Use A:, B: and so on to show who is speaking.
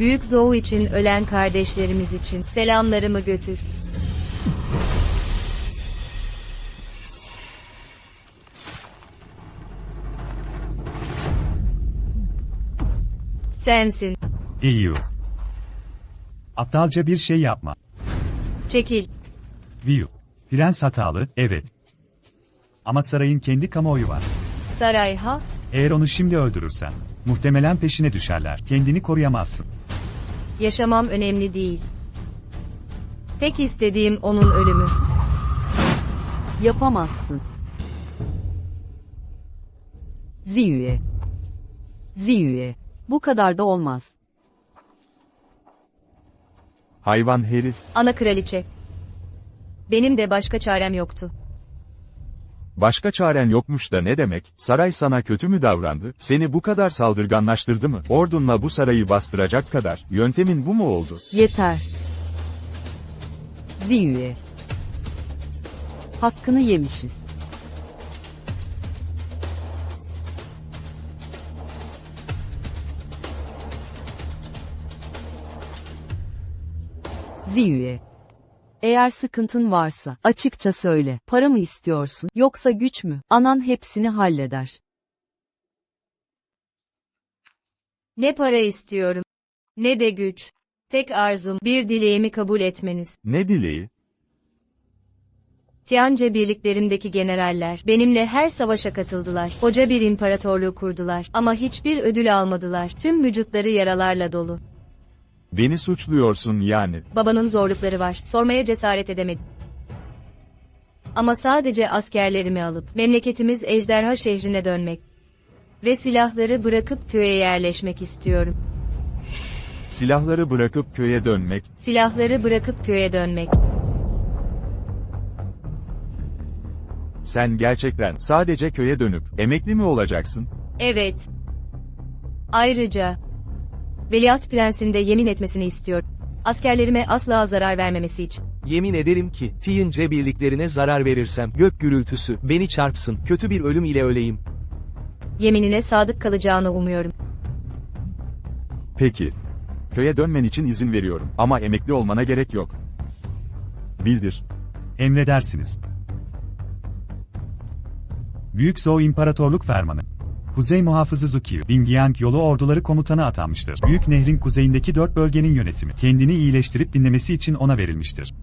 A: Büyük Zou için ölen kardeşlerimiz için selamlarımı götür. Sensin.
B: Eyu. Aptalca bir şey yapma.
A: Çekil.
B: Viu. Prens hatalı, evet. Ama sarayın kendi kamuoyu var.
A: Saray ha?
B: Eğer onu şimdi öldürürsen, muhtemelen peşine düşerler. Kendini koruyamazsın.
A: Yaşamam önemli değil. Tek istediğim onun ölümü.
C: Yapamazsın. Ziyüye. Ziyüye. Bu kadar da olmaz.
D: Hayvan herif.
A: Ana kraliçe. Benim de başka çarem yoktu.
D: Başka çaren yokmuş da ne demek? Saray sana kötü mü davrandı? Seni bu kadar saldırganlaştırdı mı? Ordunla bu sarayı bastıracak kadar. Yöntemin bu mu oldu?
C: Yeter. Ziyüye. Hakkını yemişiz. Ziyüye. Eğer sıkıntın varsa açıkça söyle. Para mı istiyorsun yoksa güç mü? Anan hepsini halleder.
A: Ne para istiyorum, ne de güç. Tek arzum bir dileğimi kabul etmeniz.
D: Ne dileği?
A: Tiance birliklerimdeki generaller benimle her savaşa katıldılar. Koca bir imparatorluğu kurdular ama hiçbir ödül almadılar. Tüm vücutları yaralarla dolu.
D: Beni suçluyorsun yani.
A: Babanın zorlukları var. Sormaya cesaret edemedim. Ama sadece askerlerimi alıp memleketimiz Ejderha şehrine dönmek ve silahları bırakıp köye yerleşmek istiyorum.
D: Silahları bırakıp köye dönmek.
A: Silahları bırakıp köye dönmek.
D: Sen gerçekten sadece köye dönüp emekli mi olacaksın?
A: Evet. Ayrıca Veliaht Prens'in de yemin etmesini istiyorum. Askerlerime asla zarar vermemesi için.
E: Yemin ederim ki, Tiyince birliklerine zarar verirsem, gök gürültüsü, beni çarpsın, kötü bir ölüm ile öleyim.
A: Yeminine sadık kalacağını umuyorum.
D: Peki. Köye dönmen için izin veriyorum ama emekli olmana gerek yok. Bildir.
B: Emredersiniz. Büyük Zhou İmparatorluk Fermanı. Kuzey Muhafızı Zukiyu, Dingyang yolu orduları komutanı atanmıştır. Büyük Nehrin kuzeyindeki dört bölgenin yönetimi, kendini iyileştirip dinlemesi için ona verilmiştir.